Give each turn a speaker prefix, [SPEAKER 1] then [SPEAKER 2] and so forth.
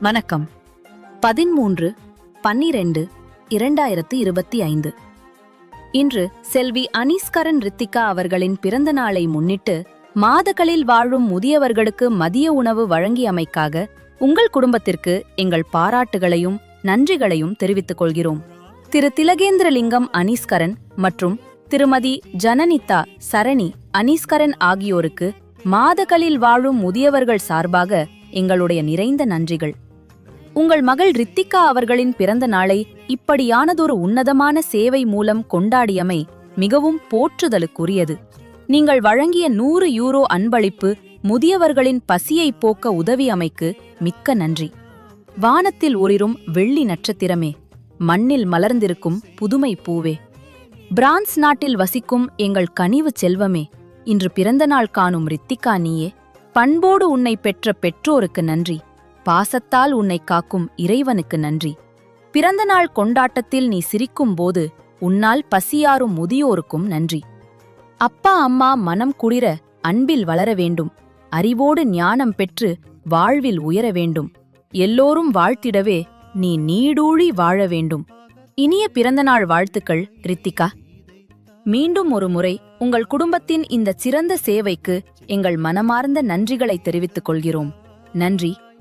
[SPEAKER 1] வணக்கம். பதிமூன்று பன்னிரண்டு இரண்டாயிரத்து இருபத்தி ஐந்து. இன்று செல்வி அனீஸ்கரன் ரித்திகா அவர்களின் பிறந்த நாளை முன்னிட்டு மாதகளில் வாழும் முதியவர்களுக்கு மதிய உணவு வழங்கியமைக்காக உங்கள் குடும்பத்திற்கு எங்கள் பாராட்டுகளையும் நன்றிகளையும் தெரிவித்துக் கொள்கிறோம். திரு. திலகேந்திரலிங்கம் அனீஸ்கரன் மற்றும் திருமதி ஜனனிதா சரணி அனீஸ்கரன் ஆகியோருக்கு மாதகளில் வாழும் முதியவர்கள் சார்பாக எங்களுடைய நிறைந்த நன்றிகள். உங்கள் மகள் ரித்திகா அவர்களின் பிறந்த நாளை இப்படியானதொரு உன்னதமான சேவை மூலம் கொண்டாடியமை மிகவும் போற்றுதலுக்குரியது. நீங்கள் வழங்கிய நூறு யூரோ அன்பளிப்பு முதியவர்களின் பசியை போக்க உதவியமைக்கு மிக்க நன்றி. வானத்தில் ஒளிரும் வெள்ளி நட்சத்திரமே மண்ணில் மலர்ந்திருக்கும் புதுமை பூவே. பிரான்ஸ் நாட்டில் வசிக்கும் எங்கள் கனிவு செல்வமே இன்று பிறந்தநாள் காணும் ரித்திகா நீயே பண்போடு உன்னை பெற்ற பெற்றோருக்கு நன்றி. பாசத்தால் உன்னை காக்கும் இறைவனுக்கு நன்றி. பிறந்தநாள் கொண்டாட்டத்தில் நீ சிரிக்கும் போது உன்னால் பசியாரும் முதியோருக்கும் நன்றி. அப்பா அம்மா மனம் குளிர அன்பில் வளர வேண்டும். அறிவோடு ஞானம் பெற்று வாழ்வில் உயர வேண்டும். எல்லோரும் வாழ்த்திடவே நீ நீடூழி வாழ வேண்டும். இனிய பிறந்தநாள் வாழ்த்துக்கள் ரித்திகா. மீண்டும் ஒரு முறை உங்கள் குடும்பத்தின் இந்த சிறந்த சேவைக்கு எங்கள் மனமார்ந்த நன்றிகளை தெரிவித்துக் கொள்கிறோம். நன்றி.